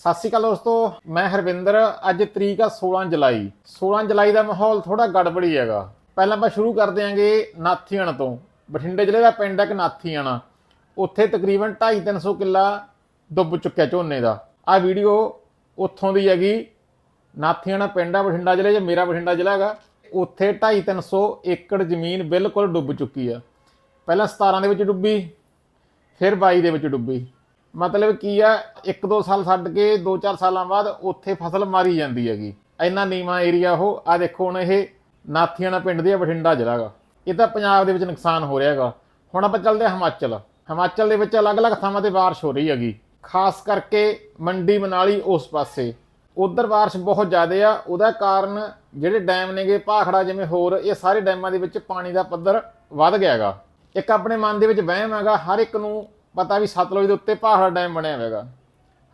ਸਤਿ ਸ਼੍ਰੀ ਅਕਾਲ ਦੋਸਤੋ, ਮੈਂ ਹਰਵਿੰਦਰ। ਅੱਜ ਤਰੀਕ ਆ 16 ਜੁਲਾਈ। 16 ਜੁਲਾਈ ਦਾ ਮਾਹੌਲ ਥੋੜਾ ਗੜਬੜੀ ਹੈਗਾ। ਪਹਿਲਾਂ ਆਪਾਂ ਸ਼ੁਰੂ ਕਰ ਦਿਆਂਗੇ ਨਾਥੀਆਣਾ ਤੋਂ। ਬਠਿੰਡੇ ਜ਼ਿਲ੍ਹੇ ਦਾ ਪਿੰਡ ਹੈ ਕਿ ਨਾਥੀਆਣਾ। ਉੱਥੇ ਤਕਰੀਬਨ 2.5-300 ਕਿੱਲਾ ਡੁੱਬ ਚੁੱਕਿਆ ਝੋਨੇ ਦਾ। ਆ ਵੀਡੀਓ ਉੱਥੋਂ ਦੀ ਹੈਗੀ। ਨਾਥੀਆਣਾ ਪਿੰਡ ਆ ਬਠਿੰਡਾ ਜ਼ਿਲ੍ਹੇ 'ਚ, ਮੇਰਾ ਬਠਿੰਡਾ ਜ਼ਿਲ੍ਹਾ ਹੈਗਾ। ਉੱਥੇ 2.5-300 ਏਕੜ ਜ਼ਮੀਨ ਬਿਲਕੁਲ ਡੁੱਬ ਚੁੱਕੀ ਆ। ਪਹਿਲਾਂ 17 ਦੇ ਵਿੱਚ ਡੁੱਬੀ, ਫਿਰ 22 ਦੇ ਵਿੱਚ ਡੁੱਬੀ। ਮਤਲਬ ਕੀ ਆ 1-2 ਸਾਲ ਛੱਡ ਕੇ 2-4 ਸਾਲਾਂ ਬਾਅਦ ਉੱਥੇ ਫਸਲ ਮਾਰੀ ਜਾਂਦੀ ਹੈਗੀ। ਇੰਨਾ ਨੀਵਾਂ ਏਰੀਆ ਉਹ ਆ ਦੇਖੋ ਹੁਣ ਇਹ ਨਾਥੀਆਣਾ ਪਿੰਡ ਦੇ ਬਠਿੰਡਾ ਜ਼ਿਲ੍ਹਾ ਗਾ। ਇਹ ਤਾਂ ਪੰਜਾਬ ਦੇ ਵਿੱਚ ਨੁਕਸਾਨ ਹੋ ਰਿਹਾ ਹੈਗਾ ਹੁਣ ਆਪਾਂ ਚੱਲਦੇ ਹਾਂ ਹਿਮਾਚਲ। ਹਿਮਾਚਲ ਦੇ ਵਿੱਚ ਅਲੱਗ-ਅਲੱਗ ਥਾਵਾਂ ਤੇ ਬਾਰਿਸ਼ ਹੋ ਰਹੀ ਹੈਗੀ। ਖਾਸ ਕਰਕੇ ਮੰਡੀ ਮਨਾਲੀ ਉਸ ਪਾਸੇ। ਉਧਰ ਬਾਰਿਸ਼ ਬਹੁਤ ਜ਼ਿਆਦਾ ਆ, ਉਹਦਾ ਕਾਰਨ ਜਿਹੜੇ ਡੈਮ ਨੇਗੇ, ਭਾਖੜਾ ਜਿਵੇਂ ਹੋਰ, ਇਹ ਸਾਰੇ ਡੈਮਾਂ ਦੇ ਵਿੱਚ ਪਾਣੀ ਦਾ ਪੱਧਰ ਵੱਧ ਗਿਆ ਹੈਗਾ। ਇੱਕ ਆਪਣੇ ਮਨ ਦੇ ਵਿੱਚ ਵਹਿਮ ਹੈਗਾ, ਹਰ ਇੱਕ ਨੂੰ ਪਤਾ ਵੀ ਸਤਲੁਜ ਦੇ ਉੱਤੇ ਭਾਖੜਾ ਡੈਮ ਬਣਿਆ ਹੋਵੇਗਾ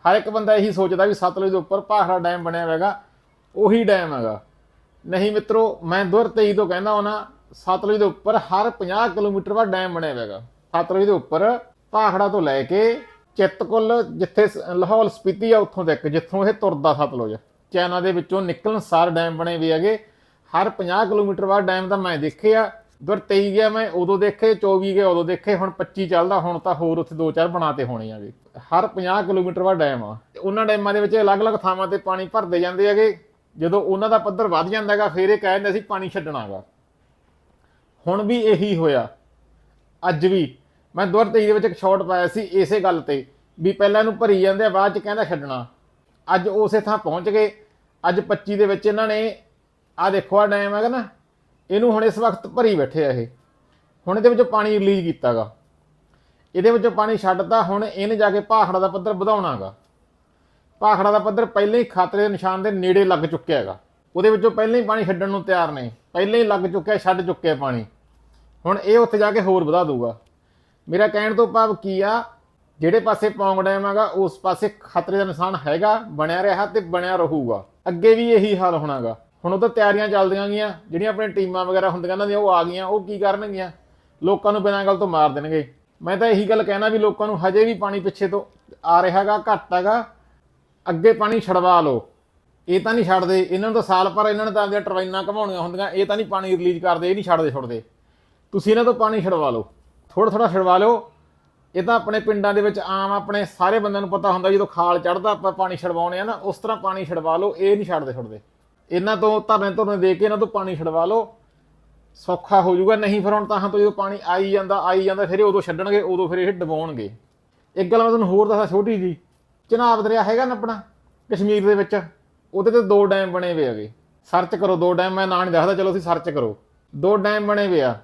ਹਰ ਇੱਕ ਬੰਦਾ ਇਹੀ ਸੋਚਦਾ ਵੀ ਸਤਲੁਜ ਦੇ ਉੱਪਰ ਭਾਖੜਾ ਡੈਮ ਬਣਿਆ ਹੋਵੇਗਾ ਉਹੀ ਡੈਮ ਹੈਗਾ। ਨਹੀਂ ਮਿੱਤਰੋ, ਮੈਂ ਦੁਰ ਤੇਈ ਤੋਂ ਕਹਿੰਦਾ ਹਾਂ ਸਤਲੁਜ ਦੇ ਉੱਪਰ ਹਰ 50 ਕਿਲੋਮੀਟਰ ਬਾਅਦ ਡੈਮ ਬਣਿਆ ਹੋਵੇਗਾ ਸਤਲੁਜ ਦੇ ਉੱਪਰ ਭਾਖੜਾ ਤੋਂ ਲੈ ਕੇ ਚਿੱਤਕੁੱਲ, ਜਿੱਥੇ ਲਾਹੌਲ ਸਪੀਤੀ ਆ, ਉੱਥੋਂ ਤੱਕ, ਜਿੱਥੋਂ ਇਹ ਤੁਰਦਾ ਸਤਲੁਜ। ਚੈਨਾ ਦੇ ਵਿੱਚੋਂ ਨਿਕਲਣ ਸਾਰ ਡੈਮ ਬਣੇ ਵੀ ਹੈਗੇ। ਹਰ 50 ਕਿਲੋਮੀਟਰ ਬਾਅਦ ਡੈਮ ਤਾਂ ਮੈਂ ਦੇਖਿਆ। 23 ਗਿਆ ਮੈਂ, ਉਦੋਂ ਦੇਖੇ 24 ਗਿਆ ਉਦੋਂ ਦੇਖੇ, ਹੁਣ 25 ਚੱਲਦਾ, ਹੁਣ ਤਾਂ ਹੋਰ ਉੱਥੇ 2-4 ਬਣਾਤੇ ਹੋਣੇ ਆਗੇ ਹਰ 50 ਕਿਲੋਮੀਟਰ ਬਾਅਦ ਡੈਮ ਆ। ਉਹਨਾਂ ਡੈਮਾਂ ਦੇ ਵਿੱਚ ਅਲੱਗ-ਅਲੱਗ ਥਾਵਾਂ ਤੇ ਪਾਣੀ ਭਰਦੇ ਜਾਂਦੇ ਹੈਗੇ ਜਦੋਂ ਉਹਨਾਂ ਦਾ ਪੱਧਰ ਵੱਧ ਜਾਂਦਾ ਹੈਗਾ ਫੇਰ ਇਹ ਕਹਿੰਦੇ ਅਸੀਂ ਪਾਣੀ ਛੱਡਣਾਗਾ ਹੁਣ ਵੀ ਇਹੀ ਹੋਇਆ। ਅੱਜ ਵੀ। ਮੈਂ 2023 ਦੇ ਵਿੱਚ ਇੱਕ ਸ਼ਾਟ ਪਾਇਆ ਸੀ, ਇਸੇ ਗੱਲ ਤੇ। ਵੀ ਪਹਿਲਾਂ ਇਹਨੂੰ ਭਰੀ ਜਾਂਦੇ ਆ, ਬਾਅਦ ਚ ਕਹਿੰਦਾ ਛੱਡਣਾ। ਅੱਜ ਉਸੇ ਥਾਂ ਪਹੁੰਚ ਗਏ। ਅੱਜ 25 ਦੇ ਵਿੱਚ ਇਹਨਾਂ ਨੇ ਆ ਦੇਖੋ ਆ ਡੈਮ ਹੈਗਾ ਨਾ ਇਹਨੂੰ ਹੁਣ ਇਸ ਵਕਤ ਭਰੀ ਬੈਠੇ ਆ ਇਹ। ਹੁਣ ਇਹਦੇ ਵਿੱਚੋਂ ਪਾਣੀ ਰਿਲੀਜ਼ ਕੀਤਾਗਾ। ਇਹਦੇ ਵਿੱਚੋਂ ਪਾਣੀ ਛੱਡਤਾ, ਹੁਣ ਇਹਨੇ ਜਾ ਕੇ ਭਾਖੜਾ ਦਾ ਪੱਧਰ ਵਧਾਉਣਾਗਾ। ਭਾਖੜਾ ਦਾ ਪੱਧਰ ਪਹਿਲਾਂ ਹੀ ਖਤਰੇ ਦੇ ਨਿਸ਼ਾਨ ਦੇ ਨੇੜੇ ਲੱਗ ਚੁੱਕਿਆ ਹੈਗਾ ਉਹਦੇ ਵਿੱਚੋਂ ਪਹਿਲਾਂ ਹੀ ਪਾਣੀ ਛੱਡਣ ਨੂੰ ਤਿਆਰ ਨੇ। ਪਹਿਲਾਂ ਹੀ ਲੱਗ ਚੁੱਕਿਆ, ਛੱਡ ਚੁੱਕਿਆ ਪਾਣੀ। ਹੁਣ ਇਹ ਉੱਥੇ ਜਾ ਕੇ ਹੋਰ ਵਧਾ ਦੂਗਾ ਮੇਰਾ ਕਹਿਣ ਤੋਂ ਭਾਵ ਕੀ ਆ, ਜਿਹੜੇ ਪਾਸੇ ਪੌਂਗ ਡੈਮ ਹੈਗਾ ਉਸ ਪਾਸੇ ਖਤਰੇ ਦਾ ਨਿਸ਼ਾਨ ਹੈਗਾ, ਬਣਿਆ ਰਿਹਾ ਤੇ ਬਣਿਆ ਰਹੂਗਾ। ਅੱਗੇ ਵੀ ਇਹੀ ਹਾਲ ਹੋਣਾਗਾ। ਹੁਣ ਉਹ ਤਾਂ ਤਿਆਰੀਆਂ ਚੱਲਦੀਆਂ ਗਈਆਂ, ਜਿਹੜੀਆਂ ਆਪਣੇ ਟੀਮਾਂ ਵਗੈਰਾ ਹੁੰਦੀਆਂ ਇਹਨਾਂ ਦੀਆਂ ਉਹ ਆ ਗਈਆਂ, ਉਹ ਕੀ ਕਰਨਗੀਆਂ? ਲੋਕਾਂ ਨੂੰ ਬਿਨਾਂ ਗੱਲ ਤੋਂ ਮਾਰ ਦੇਣਗੇ। ਮੈਂ ਤਾਂ ਇਹੀ ਗੱਲ ਕਹਿਣਾ ਵੀ ਲੋਕਾਂ ਨੂੰ ਹਜੇ ਵੀ ਪਾਣੀ ਪਿੱਛੇ ਤੋਂ ਆ ਰਿਹਾਗਾ ਘੱਟ ਹੈਗਾ। ਅੱਗੇ ਪਾਣੀ ਛਡਵਾ ਲਓ। ਇਹ ਤਾਂ ਨਹੀਂ ਛੱਡਦੇ, ਇਹਨਾਂ ਨੂੰ ਤਾਂ ਸਾਲ ਭਰ ਇਹਨਾਂ ਨੇ ਤਾਂ ਆਪਣੀਆਂ ਟਰਬਾਈਨਾਂ ਘਮਾਉਣੀਆਂ ਹੁੰਦੀਆਂ, ਇਹ ਤਾਂ ਨਹੀਂ ਪਾਣੀ ਰਿਲੀਜ਼ ਕਰਦੇ, ਇਹ ਨਹੀਂ ਛੱਡਦੇ ਛੁੱਟਦੇ। ਤੁਸੀਂ ਇਹਨਾਂ ਤੋਂ ਪਾਣੀ ਛਡਵਾ ਲਓ। ਥੋੜਾ ਥੋੜਾ ਛਡਵਾ ਲਓ। ਇਹ ਤਾਂ ਆਪਣੇ ਪਿੰਡਾਂ ਦੇ ਵਿੱਚ ਆਮ ਆਪਣੇ ਸਾਰੇ ਬੰਦਿਆਂ ਨੂੰ ਪਤਾ ਹੁੰਦਾ, ਜਦੋਂ ਖਾਲ ਚੜਦਾ ਆਪਾਂ ਪਾਣੀ ਛਡਵਾਉਣੇ ਆ ਨਾ, ਉਸ ਤਰ੍ਹਾਂ ਪਾਣੀ ਛਡਵਾ ਲਓ, ਇਹ ਨਹੀਂ ਛੱਡਦੇ ਛੁੱਟਦੇ। ਇਹਨਾਂ ਤੋਂ ਧਰਨੇ ਧਰਨੇ ਦੇ ਕੇ ਇਹਨਾਂ ਤੋਂ ਪਾਣੀ ਛਡਵਾ ਲਓ। ਸੌਖਾ ਹੋ ਜਾਊਗਾ, ਨਹੀਂ ਫਿਰ ਹੁਣ ਤਾਂ ਤੋਂ ਜਦੋਂ ਪਾਣੀ ਆਈ ਜਾਂਦਾ ਆਈ ਜਾਂਦਾ, ਫਿਰ ਇਹ ਉਦੋਂ ਛੱਡਣਗੇ, ਉਦੋਂ ਫਿਰ ਇਹ ਡਬਾਉਣਗੇ ਇੱਕ ਗੱਲ ਮੈਂ ਤੁਹਾਨੂੰ ਹੋਰ ਦੱਸਾਂ ਛੋਟੀ ਜੀ ਚਨਾਬ ਦਰਿਆ ਹੈਗਾ ਨਾ ਆਪਣਾ, ਕਸ਼ਮੀਰ ਦੇ ਵਿੱਚ, ਉਹਦੇ ਤੇ ਦੋ ਡੈਮ ਬਣੇ ਹੋਏ ਹੈਗੇ। ਸਰਚ ਕਰੋ ਦੋ ਡੈਮ, ਮੈਂ ਨਾਂ ਨਹੀਂ ਦੱਸਦਾ, ਚਲੋ ਤੁਸੀਂ ਸਰਚ ਕਰੋ। ਦੋ ਡੈਮ ਬਣੇ ਹੋਏ ਆ।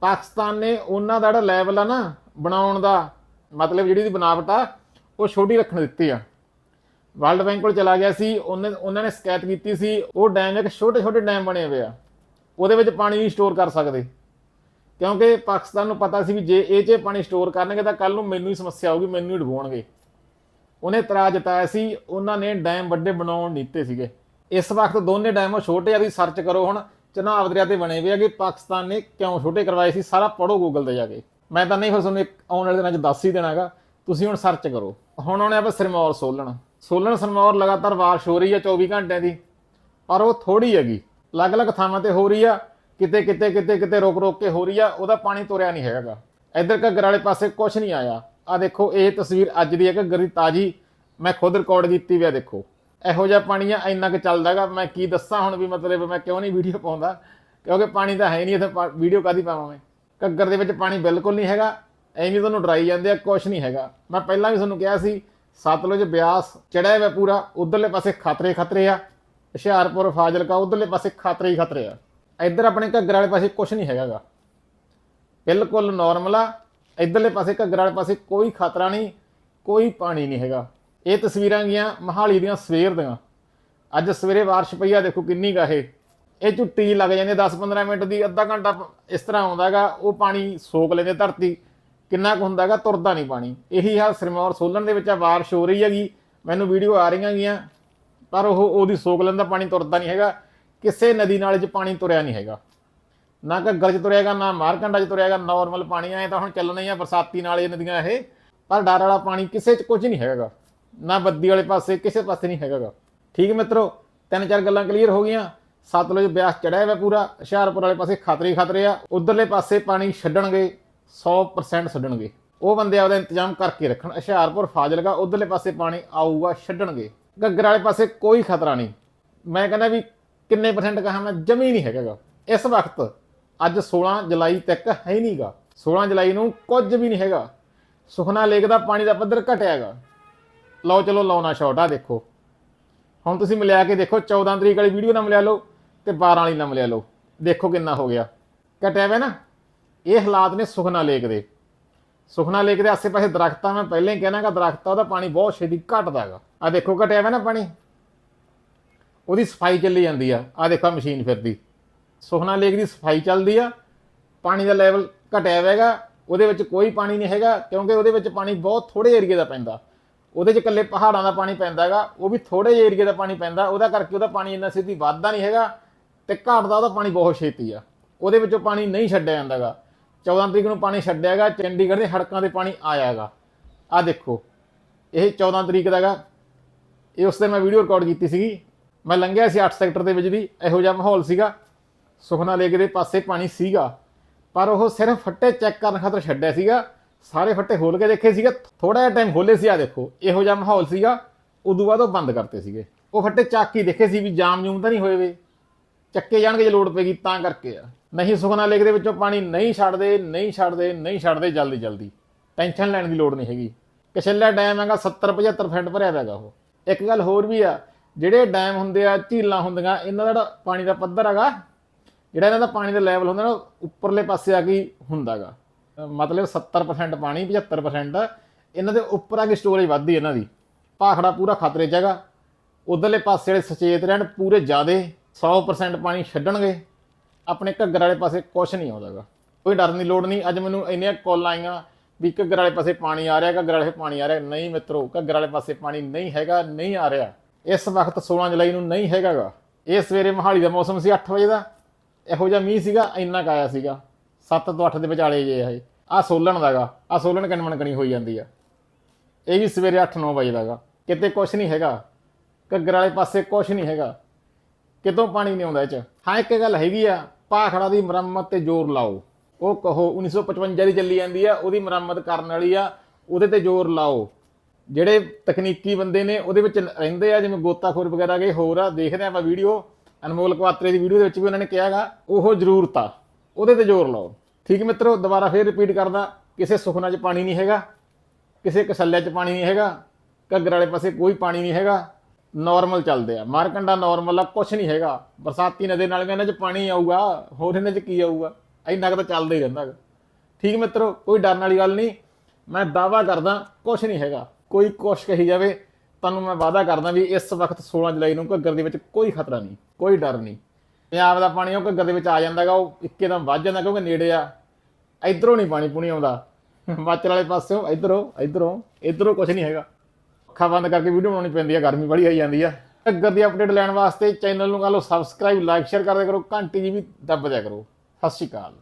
ਪਾਕਿਸਤਾਨ ਨੇ ਉਹਨਾਂ ਦਾ ਜਿਹੜਾ ਲੈਵਲ ਆ ਨਾ ਬਣਾਉਣ ਦਾ ਮਤਲਬ ਜਿਹੜੀ ਦੀ ਬਨਾਵਟ ਆ, ਉਹ ਛੋਟੀ ਰੱਖਣ ਦਿੱਤੀ ਆ। ਵਰਲਡ ਬੈਂਕ ਕੋਲ ਚਲਾ ਗਿਆ ਸੀ, ਉਹਨੇ, ਉਹਨਾਂ ਨੇ ਸ਼ਿਕਾਇਤ ਕੀਤੀ ਸੀ, ਉਹ ਡੈਮ ਇੱਕ ਛੋਟੇ ਛੋਟੇ ਡੈਮ ਬਣੇ ਹੋਏ ਆ। ਉਹਦੇ ਵਿੱਚ ਪਾਣੀ ਨਹੀਂ ਸਟੋਰ ਕਰ ਸਕਦੇ। ਕਿਉਂਕਿ ਪਾਕਿਸਤਾਨ ਨੂੰ ਪਤਾ ਸੀ ਵੀ ਜੇ ਇਹ 'ਚ ਪਾਣੀ ਸਟੋਰ ਕਰਨਗੇ ਤਾਂ ਕੱਲ ਨੂੰ ਮੈਨੂੰ ਹੀ ਸਮੱਸਿਆ ਆਊਗੀ, ਮੈਨੂੰ ਹੀ ਡੁਬੋਣਗੇ। ਉਹਨੇ ਇਤਰਾਜ਼ ਜਤਾਇਆ ਸੀ, ਉਹਨਾਂ ਨੇ ਡੈਮ ਵੱਡੇ ਬਣਾਉਣ ਦਿੱਤੇ ਸੀਗੇ। ਇਸ ਵਕਤ ਦੋਨੇ ਡੈਮ ਛੋਟੇ ਆ ਵੀ ਸਰਚ ਕਰੋ ਹੁਣ, ਚਨਾਬ ਦਰਿਆ ਤੇ ਬਣੇ ਹੋਏ ਆ ਕਿ ਪਾਕਿਸਤਾਨ ਨੇ ਕਿਉਂ ਛੋਟੇ ਕਰਵਾਏ ਸੀ, ਸਾਰਾ ਪੜੋ ਗੂਗਲ ਤੇ ਜਾ ਕੇ। ਮੈਂ ਤਾਂ ਨਹੀਂ ਫਿਰ ਤੁਹਾਨੂੰ ਇੱਕ ਆਉਣ ਵਾਲੇ ਦਿਨਾਂ 'ਚ ਦੱਸ ਹੀ ਦੇਣਾਗਾ, ਤੁਸੀਂ ਹੁਣ ਸਰਚ ਕਰੋ। ਹੁਣ ਆਉਣੇ ਆਪਾਂ ਸਿਰਮੌਰ ਸੋਲਣ। ਸੋਲਣ ਸਿਰਮੌਰ ਲਗਾਤਾਰ ਬਾਰਿਸ਼ ਹੋ ਰਹੀ ਆ 24 ਘੰਟਿਆਂ ਦੀ, ਪਰ ਉਹ ਥੋੜੀ ਹੈਗੀ। ਅਲੱਗ-ਅਲੱਗ ਥਾਵਾਂ ਤੇ ਹੋ ਰਹੀ ਆ, ਕਿਤੇ ਕਿਤੇ ਕਿਤੇ ਕਿਤੇ ਰੁਕ ਰੁਕ ਕੇ ਹੋ ਰਹੀ ਆ, ਉਹਦਾ ਪਾਣੀ ਤੁਰਿਆ ਨਹੀਂ ਹੈਗਾ। ਇੱਧਰ ਘੱਗਰ ਵਾਲੇ ਪਾਸੇ ਕੁਝ ਨਹੀਂ ਆਇਆ। ਆ ਦੇਖੋ, ਇਹ ਤਸਵੀਰ ਅੱਜ ਦੀ ਹੈ ਘੱਗਰ ਦੀ ਤਾਜੀ, ਮੈਂ ਖੁਦ ਰਿਕਾਰਡ ਕੀਤੀ ਵੀ ਆ ਦੇਖੋ। ਇਹੋ ਜਿਹਾ ਪਾਣੀ ਆ, ਇੰਨਾ ਕੁ ਚੱਲਦਾਗਾ ਮੈਂ ਕੀ ਦੱਸਾਂ ਹੁਣ ਵੀ ਮਤਲਬ ਮੈਂ ਕਿਉਂ ਨਹੀਂ ਵੀਡੀਓ ਪਾਉਂਦਾ? ਕਿਉਂਕਿ ਪਾਣੀ ਤਾਂ ਹੈ ਨਹੀਂ ਇੱਥੇ ਵੀਡੀਓ ਕਾਦੀ ਪਾਵਾਂ ਮੈਂ ਘੱਗਰ ਦੇ ਵਿੱਚ ਪਾਣੀ ਬਿਲਕੁਲ ਨਹੀਂ ਹੈਗਾ, ਐਵੇਂ ਤੁਹਾਨੂੰ ਡਰਾਈ ਜਾਂਦੇ ਆ ਕੁਝ ਨਹੀਂ ਹੈਗਾ। ਮੈਂ ਪਹਿਲਾਂ ਵੀ ਤੁਹਾਨੂੰ ਕਿਹਾ ਸੀ ਸਤਲੁਜ ਬਿਆਸ ਚੜਿਆ ਹੋਇਆ ਪੂਰਾ, ਉਧਰਲੇ ਪਾਸੇ ਖਤਰੇ ਖਤਰੇ ਆ। ਹੁਸ਼ਿਆਰਪੁਰ, ਫਾਜ਼ਿਲਕਾ, ਉਧਰਲੇ ਪਾਸੇ ਖਤਰੇ ਹੀ ਖਤਰੇ ਆ। ਇੱਧਰ ਆਪਣੇ ਘੱਗਰ ਵਾਲੇ ਪਾਸੇ ਕੁਝ ਨਹੀਂ ਹੈਗਾਗਾ। ਬਿਲਕੁਲ ਨਾਰਮਲ ਆ। ਇੱਧਰਲੇ ਪਾਸੇ ਘੱਗਰ ਵਾਲੇ ਪਾਸੇ ਕੋਈ ਖਤਰਾ ਨਹੀਂ, ਕੋਈ ਪਾਣੀ ਨਹੀਂ ਹੈਗਾ। ਇਹ ਤਸਵੀਰਾਂ ਗਈਆਂ ਮਹਾਲੀ ਦੀਆਂ ਸਵੇਰ ਦੀਆਂ। ਅੱਜ ਸਵੇਰੇ ਬਾਰਿਸ਼ ਪਈ ਆ, ਦੇਖੋ ਕਿੰਨੀ ਗਾ ਇਹ। ਇਹ ਝੁੱਟੀ ਲੱਗ ਜਾਂਦੀ 10-15 ਮਿੰਟ ਦੀ, ਅੱਧਾ ਘੰਟਾ ਇਸ ਤਰ੍ਹਾਂ ਆਉਂਦਾਗਾ ਉਹ ਪਾਣੀ ਸੋਕ ਲੈਂਦੇ ਧਰਤੀ। ਕਿੰਨਾ ਕੁ ਹੁੰਦਾਗਾ ਤੁਰਦਾ ਨਹੀਂ ਪਾਣੀ। ਇਹੀ ਹਾਲ ਸਿਰਮੌਰ ਸੋਲਣ ਦੇ ਵਿੱਚ ਆ, ਬਾਰਿਸ਼ ਹੋ ਰਹੀ ਹੈਗੀ। ਮੈਨੂੰ ਵੀਡੀਓ ਆ ਰਹੀਆਂ ਗੀਆਂ, ਪਰ ਉਹ, ਉਹਦੀ ਸੋਕ ਲੈਂਦਾ ਪਾਣੀ ਤੁਰਦਾ ਨਹੀਂ ਹੈਗਾ। ਕਿਸੇ ਨਦੀ ਨਾਲੇ 'ਚ ਪਾਣੀ ਤੁਰਿਆ ਨਹੀਂ ਹੈਗਾ। ਨਾ ਘੱਗਰ 'ਚ ਤੁਰਿਆਗਾ ਨਾ ਮਾਰਕੰਡਾ 'ਚ ਤੁਰਿਆਗਾ ਨਾਰਮਲ ਪਾਣੀ ਆਏ ਤਾਂ ਹੁਣ ਚੱਲਣਾ ਹੀ ਆ ਬਰਸਾਤੀ ਨਾਲੇ ਨਦੀਆਂ ਇਹ। ਪਰ ਡਰ ਵਾਲਾ ਪਾਣੀ ਕਿਸੇ 'ਚ ਕੁਝ ਨਹੀਂ ਹੈਗਾ। ਨਾ ਬੱਦੀ ਵਾਲੇ ਪਾਸੇ, ਕਿਸੇ ਪਾਸੇ ਨਹੀਂ ਹੈਗਾਗਾ ਠੀਕ ਹੈ ਮਿੱਤਰੋ, ਤਿੰਨ ਚਾਰ ਗੱਲਾਂ ਕਲੀਅਰ ਹੋ ਗਈਆਂ। ਸਤਲੁਜ ਬਿਆਸ ਚੜਿਆ ਹੋਇਆ ਪੂਰਾ। ਹੁਸ਼ਿਆਰਪੁਰ ਵਾਲੇ ਪਾਸੇ ਖਤਰੇ ਹੀ ਖਤਰੇ ਆ। ਉਧਰਲੇ ਪਾਸੇ ਪਾਣੀ ਛੱਡਣਗੇ 100% ਛੱਡਣਗੇ ਉਹ ਬੰਦੇ ਆਪਦਾ ਇੰਤਜ਼ਾਮ ਕਰਕੇ ਰੱਖਣ। ਹੁਸ਼ਿਆਰਪੁਰ, ਫਾਜ਼ਿਲਕਾ, ਉਧਰਲੇ ਪਾਸੇ ਪਾਣੀ ਆਊਗਾ, ਛੱਡਣਗੇ। ਗੱਗਰ ਵਾਲੇ ਪਾਸੇ ਕੋਈ ਖਤਰਾ ਨਹੀਂ। ਮੈਂ ਕਹਿੰਦਾ ਵੀ ਕਿੰਨੇ ਪਰਸੈਂਟ ਕਹਾਂ ਮੈਂ, ਜਮੀ ਨਹੀਂ ਹੈਗਾਗਾ। ਇਸ ਵਕਤ ਅੱਜ 16 ਜੁਲਾਈ ਤੱਕ ਹੈ ਹੀ ਨਹੀਂਗਾ। 16 ਜੁਲਾਈ ਨੂੰ ਕੁਝ ਵੀ ਨਹੀਂ ਹੈਗਾ। ਸੁਖਨਾ ਲੇਕ ਦਾ ਪਾਣੀ ਦਾ ਪੱਧਰ ਘਟਿਆਗਾ। ਲਓ ਚਲੋ, ਲਾਉਣਾ ਸ਼ਾਟ ਆ, ਦੇਖੋ। ਹੁਣ ਤੁਸੀਂ ਮਿਲਿਆ ਕੇ ਦੇਖੋ 14 ਤਰੀਕ ਵਾਲੀ ਵੀਡੀਓ ਨਾਲ ਮਿਲਿਆ ਲਓ ਤੇ 12 ਵਾਲੀ ਨਾਲ ਮਿਲਿਆ ਲਓ। ਦੇਖੋ ਕਿੰਨਾ ਹੋ ਗਿਆ। ਘਟਿਆ ਵਾ ਨਾ। ਇਹ ਹਾਲਾਤ ਨੇ ਸੁਖਨਾ ਲੇਕ ਦੇ। ਸੁਖਨਾ ਲੇਕ ਦੇ ਆਸੇ-ਪਾਸੇ ਦਰਖਤਾਂ ਮੈਂ ਪਹਿਲਾਂ ਹੀ ਕਹਿਣਾਗਾ ਦਰਖਤਾਂ ਉਹਦਾ ਪਾਣੀ ਬਹੁਤ ਛੇਤੀ ਘਟਦਾ ਹੈਗਾ। ਆ ਦੇਖੋ ਘਟਿਆ ਵਾ ਨਾ ਪਾਣੀ। ਉਹਦੀ ਸਫ਼ਾਈ ਚੱਲੀ ਜਾਂਦੀ ਆ। ਆ ਦੇਖੋ ਮਸ਼ੀਨ ਫਿਰਦੀ। ਸੁਖਨਾ ਲੇਕ ਦੀ ਸਫ਼ਾਈ ਚੱਲਦੀ ਆ। ਪਾਣੀ ਦਾ ਲੈਵਲ ਘਟਿਆ ਹੋਇਆ ਹੈਗਾ। ਉਹਦੇ ਵਿੱਚ ਕੋਈ ਪਾਣੀ ਨਹੀਂ ਹੈਗਾ, ਕਿਉਂਕਿ ਉਹਦੇ ਵਿੱਚ ਪਾਣੀ ਬਹੁਤ ਥੋੜੇ ਏਰੀਏ ਦਾ ਪੈਂਦਾ। ਉਹਦੇ 'ਚ ਇਕੱਲੇ ਪਹਾੜਾਂ ਦਾ ਪਾਣੀ ਪੈਂਦਾ ਹੈਗਾ। ਉਹ ਵੀ ਥੋੜੇ ਜਿਹੇ ਏਰੀਏ ਦਾ ਪਾਣੀ ਪੈਂਦਾ। ਉਹਦਾ ਕਰਕੇ ਉਹਦਾ ਪਾਣੀ ਇੰਨਾ ਸਿੱਧੀ ਵੱਧਦਾ ਨਹੀਂ ਹੈਗਾ ਤੇ ਘਟਦਾ, ਉਹਦਾ ਪਾਣੀ ਬਹੁਤ ਛੇਤੀ ਆ। ਉਹਦੇ ਵਿੱਚੋਂ ਪਾਣੀ ਨਹੀਂ ਛੱਡਿਆ ਜਾਂਦਾਗਾ 14 ਤਰੀਕ ਨੂੰ ਪਾਣੀ ਛੱਡਿਆਗਾ, ਚੰਡੀਗੜ੍ਹ ਦੇ ਹੜਕਾਂ 'ਤੇ ਪਾਣੀ ਆਇਆਗਾ। ਆ ਦੇਖੋ, ਇਹ 14 ਤਰੀਕ ਦਾ ਹੈਗਾ। ਇਹ ਉਸ 'ਤੇ ਮੈਂ ਵੀਡੀਓ ਰਿਕਾਰਡ ਕੀਤੀ ਸੀਗੀ। ਮੈਂ ਲੰਘਿਆ ਸੀ 8 ਸੈਕਟਰ ਦੇ ਵਿੱਚ ਵੀ, ਇਹੋ ਜਿਹਾ ਮਾਹੌਲ ਸੀਗਾ। ਸੁਖਨਾ ਲੇਕ ਦੇ ਪਾਸੇ ਪਾਣੀ ਸੀਗਾ। ਪਰ ਉਹ ਸਿਰਫ ਫੱਟੇ ਚੈੱਕ ਕਰਨ ਖਾਤਰ ਛੱਡਿਆ ਸੀਗਾ। ਸਾਰੇ ਫੱਟੇ ਖੋਲ ਕੇ ਦੇਖੇ ਸੀਗੇ। ਥੋੜਾ ਜਿਹਾ ਟਾਈਮ ਖੋਲੇ ਸੀ ਆ ਦੇਖੋ, ਇਹੋ ਜਿਹਾ ਮਾਹੌਲ ਸੀਗਾ। ਉਦੋਂ ਬਾਅਦ ਉਹ ਬੰਦ ਕਰਤੇ ਸੀਗੇ। ਉਹ ਫੱਟੇ ਚੱਕ ਹੀ ਦੇਖੇ ਸੀ ਵੀ ਜਾਮ ਜੂਮ ਤਾਂ ਨਹੀਂ ਹੋਏ ਵੇ। ਚੱਕੇ ਜਾਣਗੇ ਜੇ ਲੋੜ ਪੈਗੀ ਤਾਂ ਕਰਕੇ ਆ। ਨਹੀਂ ਸੁਖਨਾ ਲੇਕ ਦੇ ਵਿੱਚੋਂ ਪਾਣੀ ਨਹੀਂ ਛੱਡਦੇ ਨਹੀਂ ਛੱਡਦੇ ਨਹੀਂ ਛੱਡਦੇ ਜਲਦੀ ਜਲਦੀ। ਟੈਨਸ਼ਨ ਲੈਣ ਦੀ ਲੋੜ ਨਹੀਂ ਹੈਗੀ। ਕਛੱਲਾ ਡੈਮ ਹੈਗਾ 70 75% ਭਰਿਆ ਹੋਇਆ ਹੈਗਾ ਉਹ। ਇੱਕ ਗੱਲ ਹੋਰ ਵੀ ਆ, ਜਿਹੜੇ ਡੈਮ ਹੁੰਦੇ ਆ, ਝੀਲਾਂ ਹੁੰਦੀਆਂ, ਇਹਨਾਂ ਦਾ ਜਿਹੜਾ ਪਾਣੀ ਦਾ ਪੱਧਰ ਹੈਗਾ, ਜਿਹੜਾ ਇਹਨਾਂ ਦਾ ਪਾਣੀ ਦਾ ਲੈਵਲ ਹੁੰਦਾ ਨਾ, ਉਹ ਉੱਪਰਲੇ ਪਾਸੇ ਆ ਕੇ ਹੀ ਹੁੰਦਾਗਾ ਮਤਲਬ 70% ਪਾਣੀ 75% ਇਹਨਾਂ ਦੇ ਉੱਪਰ ਆ ਕੇ ਸਟੋਰੇਜ ਵੱਧਦੀ ਇਹਨਾਂ ਦੀ। ਭਾਖੜਾ ਪੂਰਾ ਖਤਰੇ 'ਚ ਹੈਗਾ। ਉਧਰਲੇ ਪਾਸੇ ਜਿਹੜੇ ਸਚੇਤ ਰਹਿਣ, ਪੂਰੇ ਜ਼ਿਆਦੇ। 100% ਪਾਣੀ ਛੱਡਣਗੇ, ਆਪਣੇ ਘੱਗਰ ਵਾਲੇ ਪਾਸੇ ਕੁਝ ਨਹੀਂ ਆਉਂਦਾਗਾ। ਕੋਈ ਡਰਨ ਦੀ ਲੋੜ ਨਹੀਂ, ਅੱਜ ਮੈਨੂੰ ਇੰਨੀਆਂ ਕਾਲਾਂ ਆਈਆਂ ਵੀ ਘੱਗਰ ਵਾਲੇ ਪਾਸੇ ਪਾਣੀ ਆ ਰਿਹਾ, ਘੱਗਰ ਵਾਲੇ ਪਾਣੀ ਆ ਰਿਹਾ। ਨਹੀਂ ਮਿੱਤਰੋ, ਘੱਗਰ ਵਾਲੇ ਪਾਸੇ ਪਾਣੀ ਨਹੀਂ ਹੈਗਾ, ਨਹੀਂ ਆ ਰਿਹਾ। ਇਸ ਵਕਤ 16 ਜੁਲਾਈ ਨੂੰ ਨਹੀਂ ਹੈਗਾਗਾ। ਇਹ ਸਵੇਰੇ ਮਹਾਲੀ ਦਾ ਮੌਸਮ ਸੀ 8 ਵਜੇ ਦਾ। ਇਹੋ ਜਿਹਾ ਮੀਂਹ ਸੀਗਾ, ਇੰਨਾ ਕੁ ਆਇਆ ਸੀਗਾ। 7 ਤੋਂ 8 ਦੇ ਵਿਚਾਲੇ ਜੇ ਇਹ। ਆ ਸੋਲਣ ਦਾਗਾ ਆ ਸੋਲਣ ਕਣਮਣ ਕਣੀ ਹੋਈ ਜਾਂਦੀ ਆ। ਇਹ ਵੀ ਸਵੇਰੇ 8-9 ਵਜੇ ਦਾਗਾ। ਕਿਤੇ ਕੁਛ ਨਹੀਂ ਹੈਗਾ। ਘੱਗਰ ਵਾਲੇ ਪਾਸੇ ਕੁਛ ਨਹੀਂ ਹੈਗਾ। ਕਿਤੋਂ ਪਾਣੀ ਨਹੀਂ ਆਉਂਦਾ ਇਹ ਚ? ਹਾਂ, ਇੱਕ ਗੱਲ ਹੈਗੀ ਆ, ਭਾਖੜਾ ਦੀ ਮੁਰੰਮਤ ਤੇ ਜ਼ੋਰ ਲਾਓ। ਉਹ ਕਹੋ 1955 ਦੀ ਚੱਲੀ ਜਾਂਦੀ ਆ, ਉਹਦੀ ਮੁਰੰਮਤ ਕਰਨ ਵਾਲੀ ਆ, ਉਹਦੇ ਤੇ ਜ਼ੋਰ ਲਾਓ। ਜਿਹੜੇ ਤਕਨੀਕੀ ਬੰਦੇ ਨੇ, ਉਹਦੇ ਵਿੱਚ ਰਹਿੰਦੇ ਆ, ਜਿਵੇਂ ਗੋਤਾਖੋਰ ਵਗੈਰਾ ਗਏ ਹੋਰ ਆ, ਦੇਖਦੇ ਆ ਆਪਾਂ ਵੀਡੀਓ, ਅਨਮੋਲ ਕਵਾਤਰੇ ਦੀ ਵੀਡੀਓ ਦੇ ਵਿੱਚ ਵੀ ਉਹਨਾਂ ਨੇ ਕਿਹਾਗਾ, ਉਹ ਜ਼ਰੂਰਤ ਆ, ਉਹਦੇ ਤੇ ਜ਼ੋਰ ਲਾਓ। ਠੀਕ ਮਿੱਤਰੋ, ਦੁਬਾਰਾ ਫੇਰ ਰਿਪੀਟ ਕਰਦਾ, ਕਿਸੇ ਸੁਖਨਾ 'ਚ ਪਾਣੀ ਨਹੀਂ ਹੈਗਾ, ਕਿਸੇ ਕਸੱਲਿਆ 'ਚ ਪਾਣੀ ਨਹੀਂ ਹੈਗਾ, ਘੱਗਰ ਵਾਲੇ ਪਾਸੇ ਕੋਈ ਪਾਣੀ ਨਹੀਂ ਹੈਗਾ। ਨਾਰਮਲ ਚੱਲਦੇ ਆ। ਮਾਰਕੰਡਾ ਨਾਰਮਲ ਆ ਕੁਝ ਨਹੀਂ ਹੈਗਾ। ਬਰਸਾਤੀ ਨਦੇ ਨਾਲ ਇਹਨਾਂ 'ਚ ਪਾਣੀ ਆਊਗਾ, ਹੋਰ ਇਹਨਾਂ 'ਚ ਕੀ ਆਊਗਾ? ਇੰਨਾ ਕੁ ਤਾਂ ਚੱਲਦਾ ਹੀ ਰਹਿੰਦਾ ਠੀਕ ਮਿੱਤਰੋ, ਕੋਈ ਡਰਨ ਵਾਲੀ ਗੱਲ ਨਹੀਂ। ਮੈਂ ਦਾਵਾ ਕਰਦਾ ਕੁਝ ਨਹੀਂ ਹੈਗਾ। ਕੋਈ ਕੁਛ ਕਹੀ ਜਾਵੇ, ਤੁਹਾਨੂੰ ਮੈਂ ਵਾਅਦਾ ਕਰਦਾ ਵੀ ਇਸ ਵਕਤ 16 ਜੁਲਾਈ ਨੂੰ ਘੱਗਰ ਦੇ ਵਿੱਚ ਕੋਈ ਖਤਰਾ ਨਹੀਂ, ਕੋਈ ਡਰ ਨਹੀਂ। ਪੰਜਾਬ ਦਾ ਪਾਣੀ ਉਹ ਘੱਗਰ ਦੇ ਵਿੱਚ ਆ ਜਾਂਦਾਗਾ ਉਹ ਇੱਕਦਮ ਵੱਜ ਜਾਂਦਾ ਕਿਉਂਕਿ ਨੇੜੇ ਆ। ਇਧਰੋਂ ਨਹੀਂ ਪਾਣੀ ਪੂਣੀ ਆਉਂਦਾ। ਹਿਮਾਚਲ ਵਾਲੇ ਪਾਸਿਓਂ ਇਧਰੋਂ ਇਧਰੋਂ ਇਧਰੋਂ ਕੁਝ ਨਹੀਂ ਹੈਗਾ। ਅੱਖਾਂ ਬੰਦ ਕਰਕੇ ਵੀਡੀਓ ਬਣਾਉਣੀ ਪੈਂਦੀ ਆ, ਗਰਮੀ ਬੜੀ ਆਈ ਜਾਂਦੀ ਆ। ਟੱਗਰ ਦੀ ਅਪਡੇਟ ਲੈਣ ਵਾਸਤੇ ਚੈਨਲ ਨੂੰ ਕਹ ਲਓ ਸਬਸਕ੍ਰਾਈਬ ਲਾਈਕ ਸ਼ੇਅਰ ਕਰਦੇ ਕਰੋ, ਘੰਟੀ ਜੀ ਵੀ ਦੱਬ ਦਿਆ ਕਰੋ। ਸਤਿ ਸ਼੍ਰੀ ਅਕਾਲ।